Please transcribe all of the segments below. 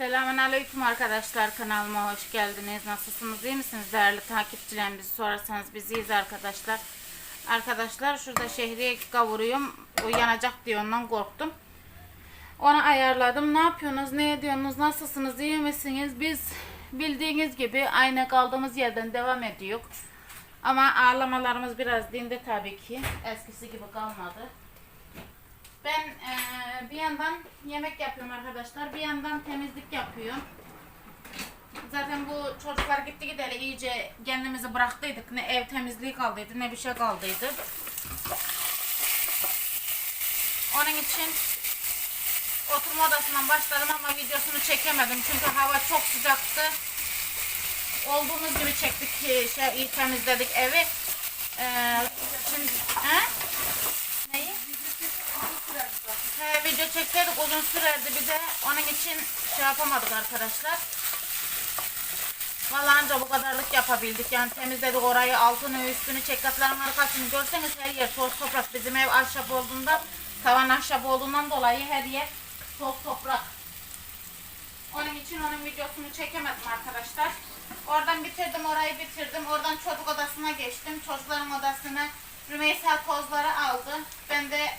Selamünaleyküm arkadaşlar kanalıma hoş geldiniz. Nasılsınız iyi misiniz değerli takipçilerim bizi sorarsanız biz iyiyiz arkadaşlar. Arkadaşlar şurada şehriye kavuruyorum. O yanacak diye ondan korktum. Onu ayarladım. Ne yapıyorsunuz? Ne ediyorsunuz? Nasılsınız? iyi misiniz? Biz bildiğiniz gibi aynı kaldığımız yerden devam ediyor. Ama ağlamalarımız biraz dindi tabii ki. Eskisi gibi kalmadı. Ben eee, bir yandan yemek yapıyorum arkadaşlar. Bir yandan temizlik yapıyorum. Zaten bu çocuklar gitti gideli iyice kendimizi bıraktıydık. Ne ev temizliği kaldıydı ne bir şey kaldıydı. Onun için oturma odasından başladım ama videosunu çekemedim. Çünkü hava çok sıcaktı. Olduğumuz gibi çektik, şey, iyi temizledik evi. Eee, şimdi? Neyi? He, video çekseydik uzun sürerdi bir de onun için şey yapamadık arkadaşlar. Vallahi anca bu kadarlık yapabildik. Yani temizledik orayı, altını, üstünü, çekatların arkasını görseniz her yer toz toprak. Bizim ev ahşap olduğundan, tavan ahşap olduğundan dolayı her yer toz toprak. Onun için onun videosunu çekemedim arkadaşlar. Oradan bitirdim, orayı bitirdim. Oradan çocuk odasına geçtim. Çocukların odasına Rümeysa tozları aldı. Ben de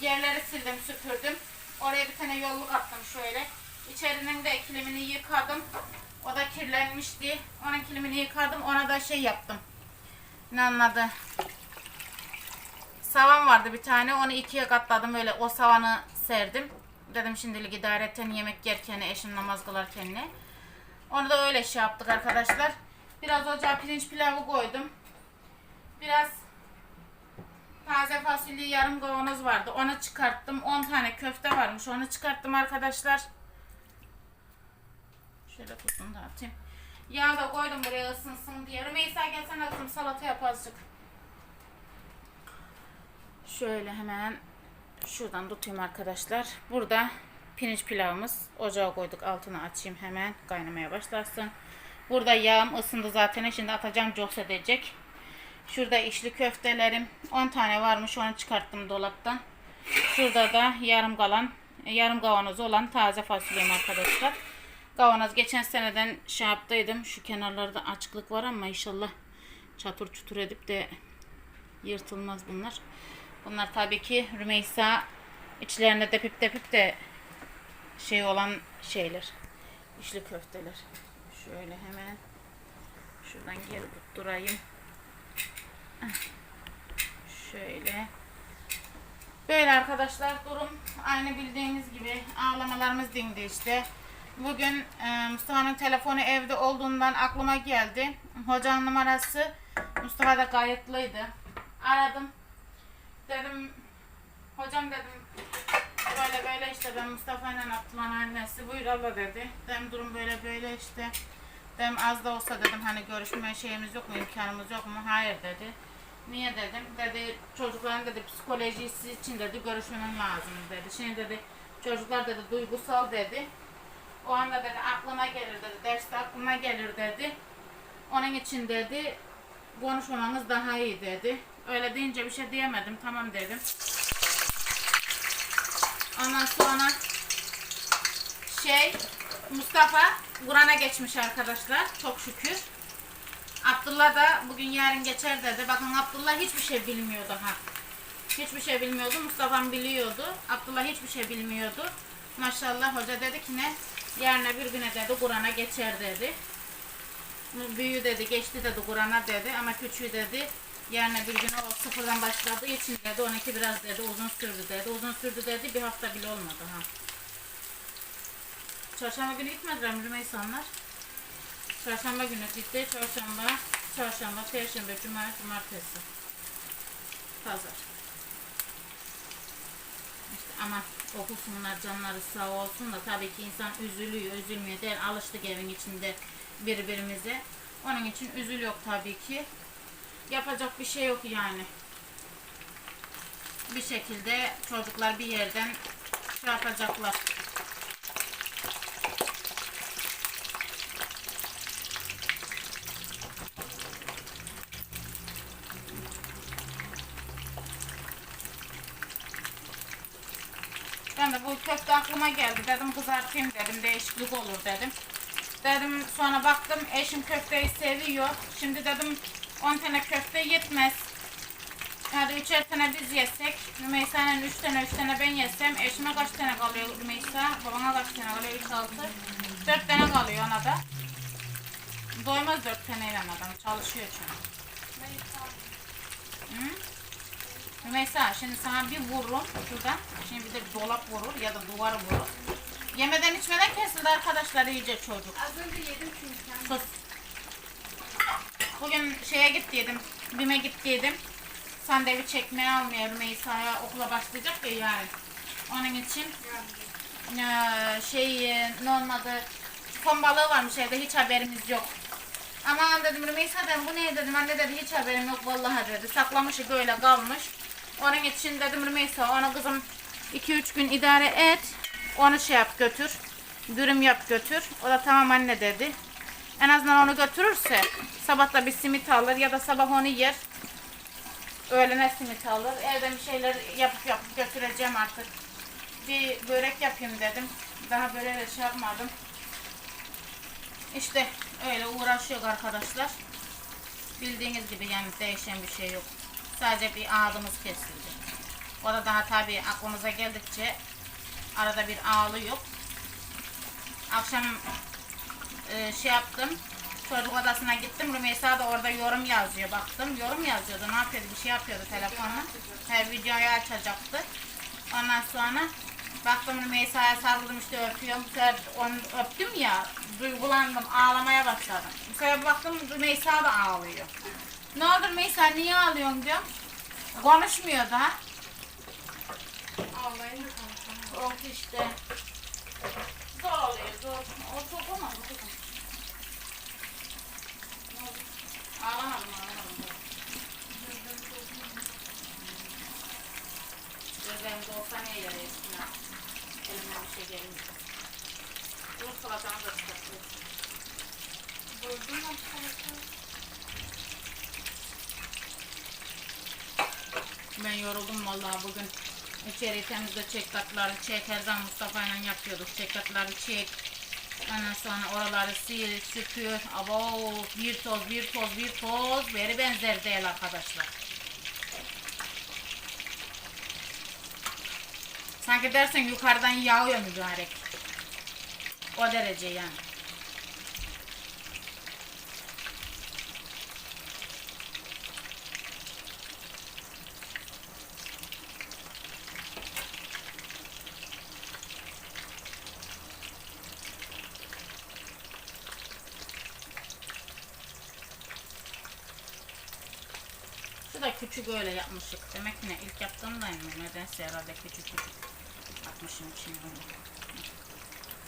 yerleri sildim, süpürdüm. Oraya bir tane yolluk attım şöyle. İçerinin de kilimini yıkadım. O da kirlenmişti. Onun kilimini yıkadım. Ona da şey yaptım. Ne anladı? Savan vardı bir tane. Onu ikiye katladım. Öyle o savanı serdim. Dedim şimdilik idaretten yemek yerken, eşim namaz kılarken ne. Onu da öyle şey yaptık arkadaşlar. Biraz ocağa pirinç pilavı koydum. Biraz taze fasulye yarım kavanoz vardı. Onu çıkarttım. 10 tane köfte varmış. Onu çıkarttım arkadaşlar. Şöyle tutun da atayım. Yağ da koydum buraya ısınsın diye. Rümeysa gelsene kızım salata yap azıcık. Şöyle hemen şuradan tutayım arkadaşlar. Burada pirinç pilavımız. Ocağa koyduk. Altını açayım hemen. Kaynamaya başlasın. Burada yağım ısındı zaten. Şimdi atacağım cos edecek. Şurada içli köftelerim. 10 tane varmış. Onu çıkarttım dolaptan. Şurada da yarım kalan, yarım kavanoz olan taze fasulyem arkadaşlar. Kavanoz geçen seneden şey yaptıydım. Şu kenarlarda açıklık var ama inşallah çatır çutur edip de yırtılmaz bunlar. Bunlar tabii ki Rümeysa içlerine depip depip de şey olan şeyler. İçli köfteler. Şöyle hemen şuradan geri tutturayım. Şöyle. Böyle arkadaşlar durum aynı bildiğiniz gibi ağlamalarımız dindi işte. Bugün e, Mustafa'nın telefonu evde olduğundan aklıma geldi. Hocanın numarası Mustafa da kayıtlıydı. Aradım. Dedim hocam dedim böyle böyle işte ben Mustafa ile Abdullah annesi buyur abla dedi. Dedim durum böyle böyle işte. Dedim az da olsa dedim hani görüşme şeyimiz yok mu imkanımız yok mu? Hayır dedi. Niye dedim? Dedi çocukların dedi psikolojisi için dedi görüşmem lazım dedi. Şimdi dedi çocuklar dedi duygusal dedi. O anda dedi aklıma gelir dedi. Derste aklıma gelir dedi. Onun için dedi konuşmamanız daha iyi dedi. Öyle deyince bir şey diyemedim. Tamam dedim. Ondan sonra şey Mustafa Kur'an'a geçmiş arkadaşlar. Çok şükür. Abdullah da bugün yarın geçer dedi. Bakın Abdullah hiçbir şey bilmiyor daha. Hiçbir şey bilmiyordu. Mustafa'm biliyordu. Abdullah hiçbir şey bilmiyordu. Maşallah hoca dedi ki ne? Yarına bir güne dedi Kur'an'a geçer dedi. Büyüğü dedi geçti dedi Kur'an'a dedi ama küçüğü dedi yarına bir güne o sıfırdan başladığı için dedi 12 biraz dedi uzun sürdü dedi. Uzun sürdü dedi bir hafta bile olmadı ha. Çarşamba günü gitmediler mi Rümeysanlar? Çarşamba günü gitti. Çarşamba, çarşamba, perşembe, cuma, cumartesi. Pazar. İşte ama okusunlar canları sağ olsun da tabii ki insan üzülüyor, üzülmüyor değil. Alıştık evin içinde birbirimize. Onun için üzülüyor tabii ki. Yapacak bir şey yok yani. Bir şekilde çocuklar bir yerden şey yapacaklar. Ben de bu köfte aklıma geldi. Dedim kızartayım dedim. Değişiklik olur dedim. Dedim sonra baktım eşim köfteyi seviyor. Şimdi dedim 10 tane köfte yetmez. Hadi üçer tane biz yesek, Rümeysa'nın üç tane, üç tane ben yesem, eşime kaç tane kalıyor Rümeysa? Babana kaç tane kalıyor? Üç, altı. Dört tane kalıyor ona da. Doymaz dört taneyle adam, çalışıyor çünkü. Hı? Rümeysa, şimdi sana bir vururum şuradan. Şimdi bir de dolap vurur ya da duvar vurur. Yemeden içmeden kesildi arkadaşlar iyice çocuk. Az önce yedim çünkü. Sus. Bugün şeye gittiydim, BİM'e gittiydim. Sandviç çekmeye almaya Rümeysa'ya okula başlayacak ya yarın. Onun için eee, şey e, normalde ton balığı varmış evde hiç haberimiz yok. Ama dedim Rümeysa dedim bu ne dedim anne dedi hiç haberim yok vallahi dedi. Saklamış böyle kalmış. Onun için dedim Rümeysa onu kızım 2-3 gün idare et. Onu şey yap götür. Dürüm yap götür. O da tamam anne dedi. En azından onu götürürse sabah da bir simit alır ya da sabah onu yer. Öğlene simit alır. Evde bir şeyler yapıp yapıp götüreceğim artık. Bir börek yapayım dedim. Daha böyle de şey yapmadım. İşte öyle uğraşıyor arkadaşlar. Bildiğiniz gibi yani değişen bir şey yok. Sadece bir ağzımız kesildi. O da daha tabii aklımıza geldikçe arada bir ağlıyor. Akşam e, şey yaptım. Çocuk odasına gittim. Rümeysa da orada yorum yazıyor. Baktım yorum yazıyordu. Ne yapıyordu? Bir şey yapıyordu telefonla. Her videoyu açacaktı. Ondan sonra baktım Rümeysa'ya sarıldım işte öpüyorum. Bu sefer onu öptüm ya. Duygulandım. Ağlamaya başladım. Bu sefer baktım Rümeysa da ağlıyor. Ne oldu Rümeysa niye ağlıyorsun diyorum. Konuşmuyor da. Ağlayın da konuşamam. Yok işte. Zor oluyor zor. O çok kızım? Ne oldu? Ağlamadım ağlamadım. Gözlerimde olsa ne yere üstüne? Elimden bir şey gelmiyor. Dur salatanı da çıkartıyor. Buldum mu Ben yoruldum vallahi bugün. İçeri temizle çek katları çek. Her zaman Mustafa ile yapıyorduk. Çek katları çek. Ondan sonra oraları sil, süpür. Abo bir toz, bir toz, bir toz. Veri benzer değil arkadaşlar. Sanki dersen yukarıdan yağıyor mübarek. O derece yani. Küçük öyle yapmışık. Demek ki ne ilk yaptığımda mı? Nedense herhalde küçük küçük atmışım içine.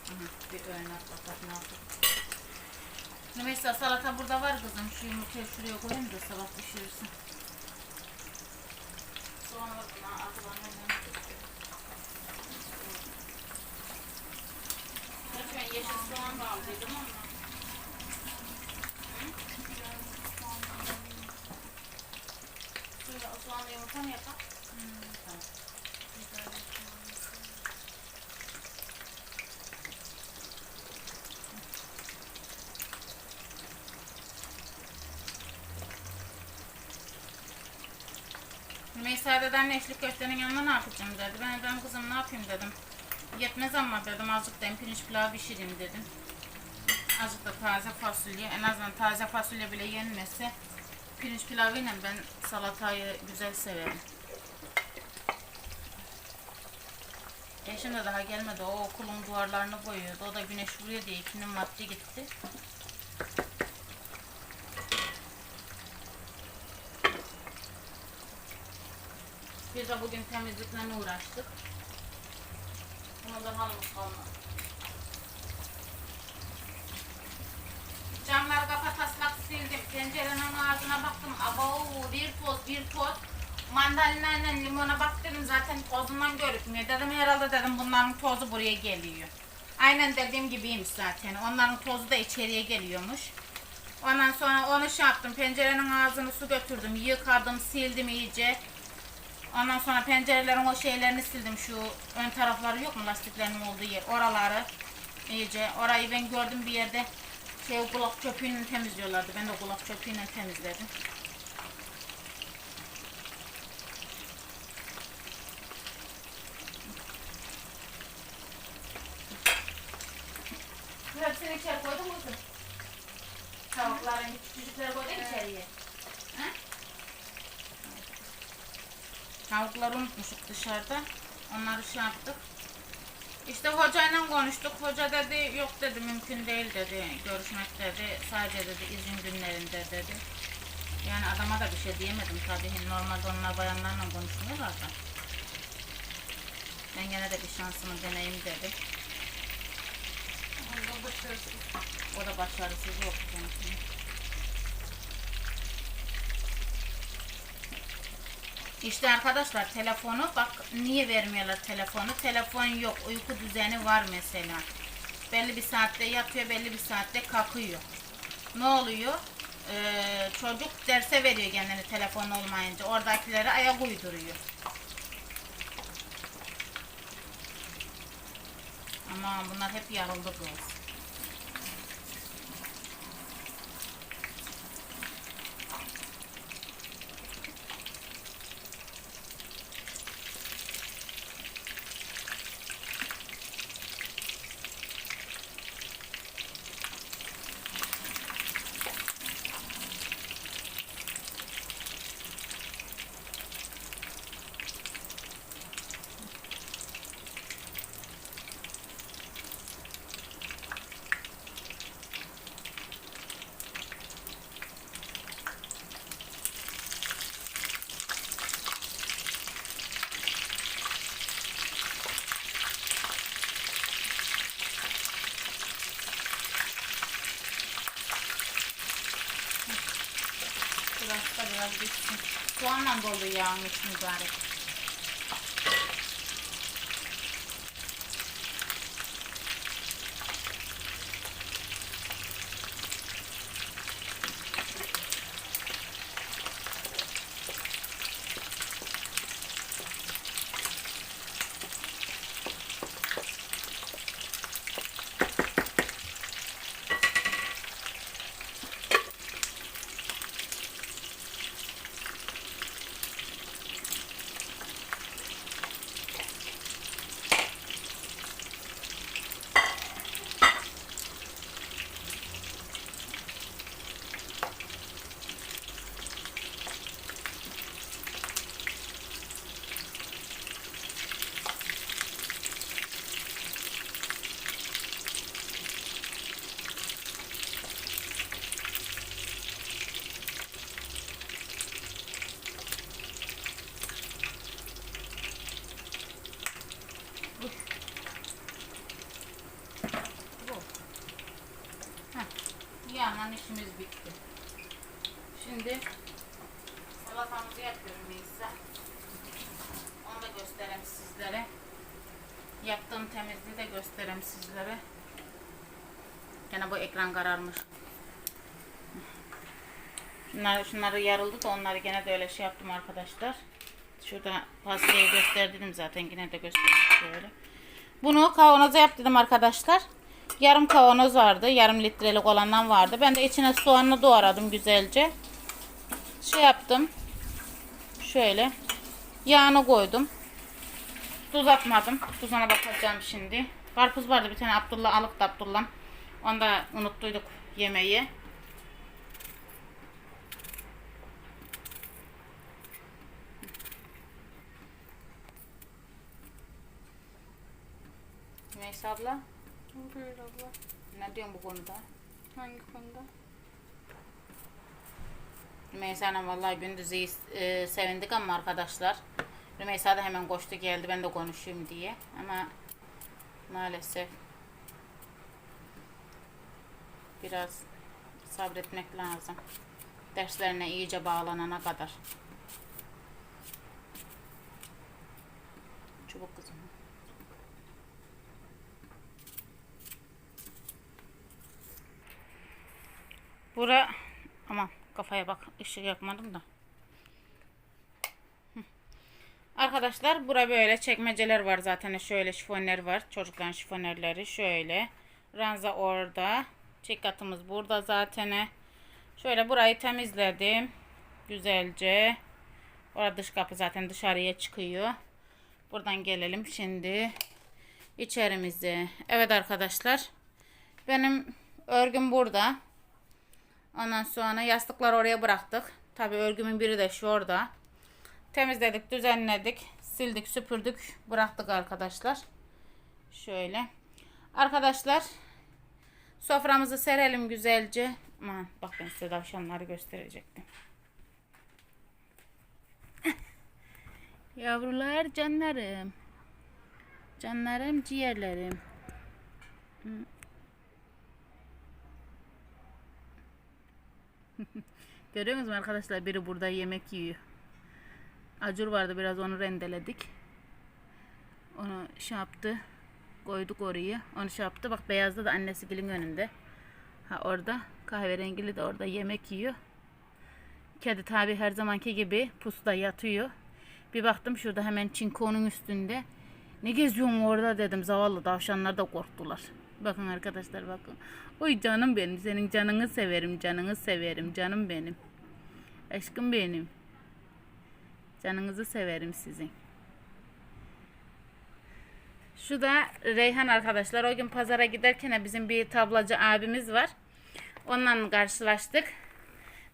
Aha, bir öğün at bakalım ne. Neyse salata burada var kızım. Şu yumurtayı şuraya koyayım da sabah pişirirsin. Soğan. Lütfen yeşil soğan da aldıydım ama. Şöyle o soğanla yumurta mı yapalım? Tamam. Rümeysa dedi anne eşlik köftenin yanına ne yapacağım dedi. Ben dedim kızım ne yapayım dedim. Yetmez ama dedim azıcık da pirinç pilav pişireyim dedim. Azıcık da taze fasulye. En azından taze fasulye bile yenmese pirinç pilavıyla ben salatayı güzel severim. Eşim de daha gelmedi. O okulun duvarlarını boyuyordu. O da güneş vuruyor diye ikinin vakti gitti. De bugün temizlikle uğraştık. Bunu da halımız kalmadı. Camları kapataslak sildim. Pencerenin ağzına baktım. Abo bir toz bir toz. Mandalina ile limona baktım zaten tozundan görükmüyor. Dedim herhalde dedim bunların tozu buraya geliyor. Aynen dediğim gibiymiş zaten. Onların tozu da içeriye geliyormuş. Ondan sonra onu şey yaptım. Pencerenin ağzını su götürdüm. Yıkadım, sildim iyice. Ondan sonra pencerelerin o şeylerini sildim. Şu ön tarafları yok mu lastiklerin olduğu yer. Oraları iyice. Orayı ben gördüm bir yerde şey kulak çöpüyle temizliyorlardı. Ben de kulak çöpüyle temizledim. Hepsini içeri koydun mu kızım? Tavukların küçücükleri koydun içeriye. Ha? Tavukları unutmuşuk dışarıda. Onları şey yaptık. İşte hocayla konuştuk. Hoca dedi yok dedi mümkün değil dedi. Görüşmek dedi. Sadece dedi izin günlerinde dedi. Yani adama da bir şey diyemedim tabii. Hani Normalde onlar bayanlarla konuşmuyorlar da. Ben gene de bir şansımı deneyim dedim. O da başarısız oldu kendisine. İşte arkadaşlar telefonu bak niye vermiyorlar telefonu? Telefon yok. Uyku düzeni var mesela. Belli bir saatte yatıyor, belli bir saatte kalkıyor. Ne oluyor? Ee, çocuk derse veriyor kendini telefon olmayınca. Oradakilere ayak uyduruyor. Ama bunlar hep yarıldı kız. Biraz da biraz bitsin. Soğanla dolu yağın iç mübarek. İşimiz bitti. Şimdi salatamızı yapıyorum Neyse. Onu da göstereyim sizlere. Yaptığım temizliği de göstereyim sizlere. Gene bu ekran kararmış. Şunlar, şunları yarıldı da onları gene de öyle şey yaptım arkadaşlar. Şurada pastayı gösterdim zaten yine de göstereyim şöyle. Bunu kavanoza yap dedim arkadaşlar. Yarım kavanoz vardı. Yarım litrelik olandan vardı. Ben de içine soğanını doğradım güzelce. Şey yaptım. Şöyle. Yağını koydum. Tuz atmadım. Tuzuna bakacağım şimdi. Karpuz vardı bir tane Abdullah alıp da Abdullah. Onu da unuttuyduk yemeği. Neyse abla. Buyur abla. Ne diyorsun bu konuda? Hangi konuda? Rümeysa Hanım vallahi gündüz iyi e, sevindik ama arkadaşlar. Rümeysa da hemen koştu geldi ben de konuşayım diye. Ama maalesef biraz sabretmek lazım. Derslerine iyice bağlanana kadar. Çubuk kızım. Bura aman kafaya bak ışık yakmadım da. Arkadaşlar bura böyle çekmeceler var zaten. Şöyle şifonler var. Çocukların şifonerleri şöyle. Ranza orada. Çek katımız burada zaten. Şöyle burayı temizledim. Güzelce. Orada dış kapı zaten dışarıya çıkıyor. Buradan gelelim şimdi içerimize. Evet arkadaşlar. Benim örgüm burada. Ondan sonra yastıkları oraya bıraktık. Tabi örgümün biri de şurada. Temizledik, düzenledik, sildik, süpürdük, bıraktık arkadaşlar. Şöyle. Arkadaşlar soframızı serelim güzelce. Aman bak ben size tavşanları gösterecektim. Yavrular canlarım. Canlarım ciğerlerim. Hı. Görüyor musunuz arkadaşlar? Biri burada yemek yiyor. Acur vardı biraz onu rendeledik. Onu şey yaptı. Koyduk oraya. Onu şey yaptı. Bak beyazda da annesi gilin önünde. Ha orada kahverengili de orada yemek yiyor. Kedi tabi her zamanki gibi pusuda yatıyor. Bir baktım şurada hemen çinkonun üstünde. Ne geziyorsun orada dedim. Zavallı tavşanlar da korktular. Bakın arkadaşlar bakın. Oy canım benim. Senin canını severim. Canını severim. Canım benim. Aşkım benim. Canınızı severim sizin. Şu da Reyhan arkadaşlar. O gün pazara giderken bizim bir tablacı abimiz var. Onunla karşılaştık.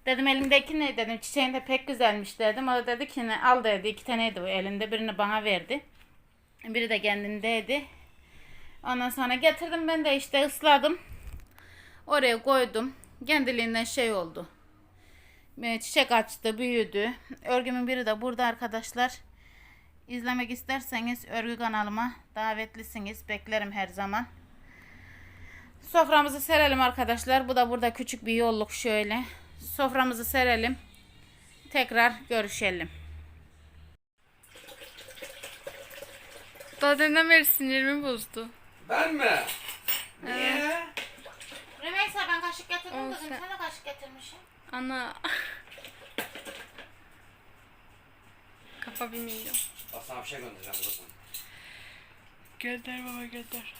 Dedim elindeki ne dedim. Çiçeğin de pek güzelmiş dedim. O dedi ki ne al dedi. iki taneydi o elinde. Birini bana verdi. Biri de kendindeydi. Ondan sonra getirdim ben de işte ısladım. Oraya koydum. Kendiliğinden şey oldu. E, Çiçek açtı, büyüdü. Örgümün biri de burada arkadaşlar. İzlemek isterseniz örgü kanalıma davetlisiniz. Beklerim her zaman. Soframızı serelim arkadaşlar. Bu da burada küçük bir yolluk şöyle. Soframızı serelim. Tekrar görüşelim. Daha beri sinirimi bozdu. Ben mi? Niye? Rümeysa ben kaşık getirdim Olsun. kızım. Sen de kaşık getirmişsin. Ana. Kafa bilmiyor. Sana bir şey göndereceğim buradan. Gönder baba gönder.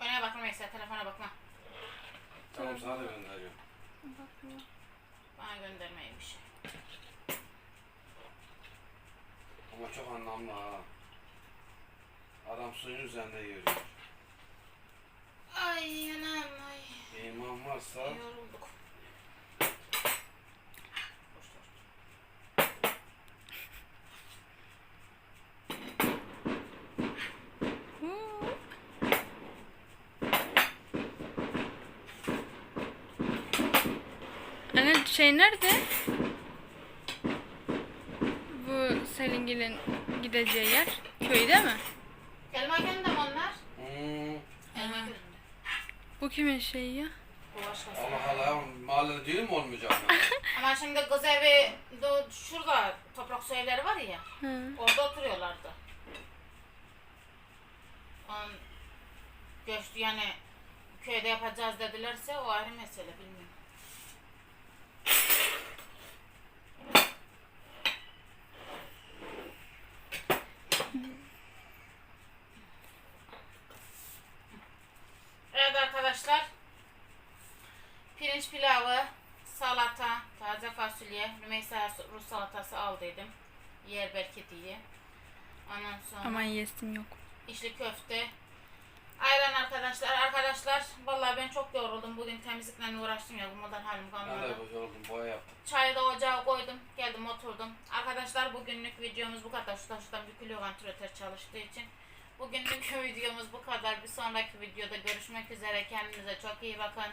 Öne bak Rümeysa telefona bakma. Tamam sana da gönderiyorum. Bana göndermeymiş. Ama çok anlamlı ha. Adam suyun üzerinde yürüyor. Ay anam ay. İman varsa Yorulduk. Şey nerede? Bu Selingil'in gideceği yer. Köyde mi? Elma gününde mi onlar? hmm, Elma gününde. Bu kimin şeyi ya? Allah Allah mahallede düğün mü olmayacak? Ama şimdi kız evi de şurada toprak su evleri var ya. Hı. Orada oturuyorlardı. On göçtü yani köyde yapacağız dedilerse o ayrı mesele bilmiyorum. Evet arkadaşlar. Pirinç pilavı, salata, taze fasulye, Rümeysa Rus salatası aldıydım. Yer belki diye. Ondan sonra Aman yesin yok. içli köfte. Ayran arkadaşlar. Arkadaşlar vallahi ben çok yoruldum. Bugün temizlikle uğraştım ya. Bu kadar halim Ben kalmadı. de bu yoruldum boya yaptım. Çayı da ocağa koydum. Geldim oturdum. Arkadaşlar bugünlük videomuz bu kadar. Şurada şuradan bir kilo vantilatör çalıştığı için. Bugünlük videomuz bu kadar. Bir sonraki videoda görüşmek üzere. Kendinize çok iyi bakın.